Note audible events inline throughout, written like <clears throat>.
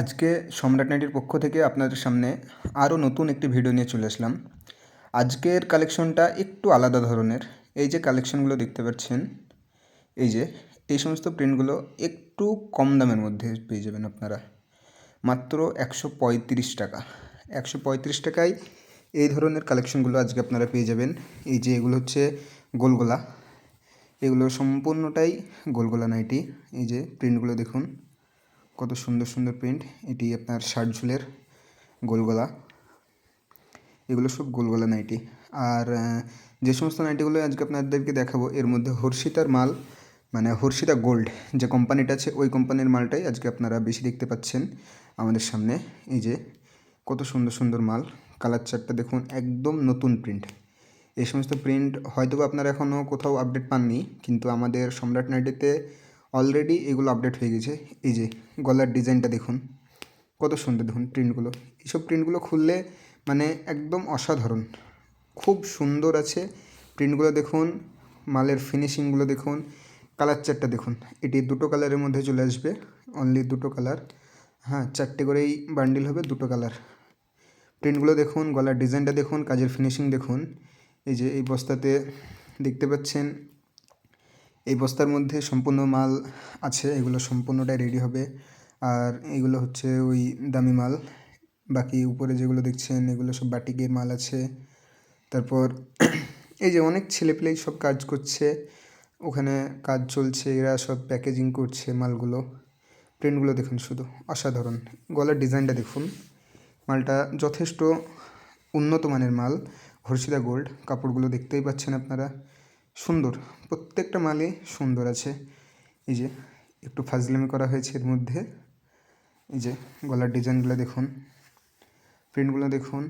আজকে সম্রাট নাইটির পক্ষ থেকে আপনাদের সামনে আরও নতুন একটি ভিডিও নিয়ে চলে আসলাম। আজকের কালেকশনটা একটু আলাদা ধরনের। এই যে কালেকশনগুলো দেখতে পাচ্ছেন, এই যে এই সমস্ত প্রিন্টগুলো একটু কম দামের মধ্যে পেয়ে যাবেন আপনারা। মাত্র একশো পঁয়ত্রিশ টাকা। একশো পঁয়ত্রিশ টাকায় এই ধরনের কালেকশনগুলো আজকে আপনারা পেয়ে যাবেন। এই যে এগুলো হচ্ছে গোলগোলা। এগুলো সম্পূর্ণটাই গোলগোলা নাইটি। এই যে প্রিন্টগুলো দেখুন। কত সুন্দর সুন্দর প্রিন্ট এটি আপনার শার্ট ঝুলের গোলগলা। এগুলো সব গোলগলা নাইটি। আর যে সমস্ত নাইটিগুলো আজকে আপনাদেরকে দেখাবো, এর মধ্যে হর্ষিতার মাল মানে হর্ষিতা গোল্ড যে কোম্পানিটা আছে, ওই কোম্পানির মালটাই আজকে আপনারা বেশি দেখতে পাচ্ছেন আমাদের সামনে। এই যে, কত সুন্দর সুন্দর মাল, কালার চারটা দেখুন, একদম নতুন প্রিন্ট এই সমস্ত প্রিন্ট হয়তো আপনারা এখনও কোথাও আপডেট পাননি, কিন্তু আমাদের সম্রাট নাইটিতে অলরেডি এগুলো আপডেট হয়ে গেছে। এই যে গলার ডিজাইনটা দেখুন, কত সুন্দর দেখুন প্রিন্টগুলো এইসব প্রিন্টগুলো খুললে মানে একদম অসাধারণ। খুব সুন্দর আছে। প্রিন্টগুলো দেখুন, মালের ফিনিশিংগুলো দেখুন কালার চারটা দেখুন। এটি দুটো কালারের মধ্যে চলে আসবে অনলি দুটো কালার হ্যাঁ চারটে করেই বান্ডিল হবে, দুটো কালার প্রিন্টগুলো দেখুন, গলার ডিজাইনটা দেখুন, কাজের ফিনিশিং দেখুন। এই যে এই বস্তাতে দেখতে পাচ্ছেন এই বস্তার মধ্যে সম্পূর্ণ মাল আছে, এগুলো সম্পূর্ণটাই রেডি হবে। আর এগুলো হচ্ছে ওই দামি মাল। বাকি উপরে যেগুলো দেখছেন, এগুলো সব বাটিকের মাল আছে। তারপর <clears throat> এই যে অনেক ছেলেপেলেই সব কাজ করছে। ওখানে কাজ চলছে, এরা সব প্যাকেজিং করছে মালগুলো। প্রিন্টগুলো দেখুন শুধু, অসাধারণ। গলার ডিজাইনটা দেখুন। মালটা যথেষ্ট উন্নত মানের মাল হর্ষিদা গোল্ড কাপড়গুলো দেখতেই পাচ্ছেন আপনারা। সুন্দর, প্রত্যেকটা মালই সুন্দর আছে। এই যে, একটু ফাজলামি করা হয়েছে এর মধ্যে। এই যে, গলার ডিজাইনগুলো দেখুন, প্রিন্টগুলো দেখুন,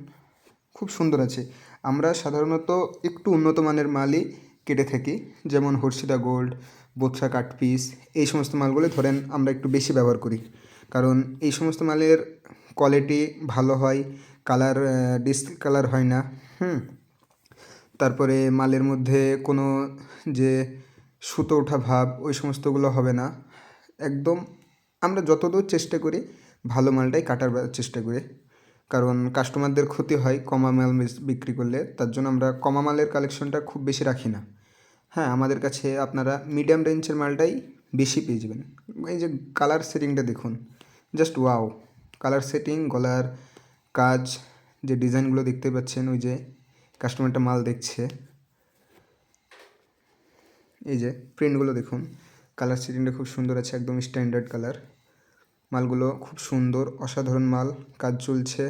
খুব সুন্দর আছে। আমরা সাধারণত একটু উন্নত মানের মালই কেটে থাকি, যেমন Harshida gold Bothra cut piece, এই সমস্ত মালগুলো ধরেন আমরা একটু বেশি ব্যবহার করি। কারণ এই সমস্ত মালের কোয়ালিটি ভালো হয় কালার ডিস কালার হয় না, হুম? তারপরে মালের মধ্যে কোনো যে সুতো ওঠা ভাব, ওই সমস্তগুলো হবে না। একদম আমরা যতদূর চেষ্টা করি, ভালো মালটাই কাটার চেষ্টা করি। কারণ কাস্টমারদের ক্ষতি হয় কমা মাল বিক্রি করলে, তার জন্য আমরা কমা মালের কালেকশনটা খুব বেশি রাখি না। হ্যাঁ আমাদের কাছে আপনারা মিডিয়াম রেঞ্জের মালটাই বেশি পেয়ে যাবেন। এই যে কালার সেটিংটা দেখুন জাস্ট ওয়াও কালার সেটিং গলার কাজ, যে ডিজাইনগুলো দেখতে পাচ্ছেন, ওই যে কাস্টমারটা মাল দেখছে। এই যে প্রিন্টগুলো দেখুন, কালার সেটিংটা খুব সুন্দর আছে, একদম স্ট্যান্ডার্ড কালার। মালগুলো খুব সুন্দর, অসাধারণ মাল, কাজ চলছে।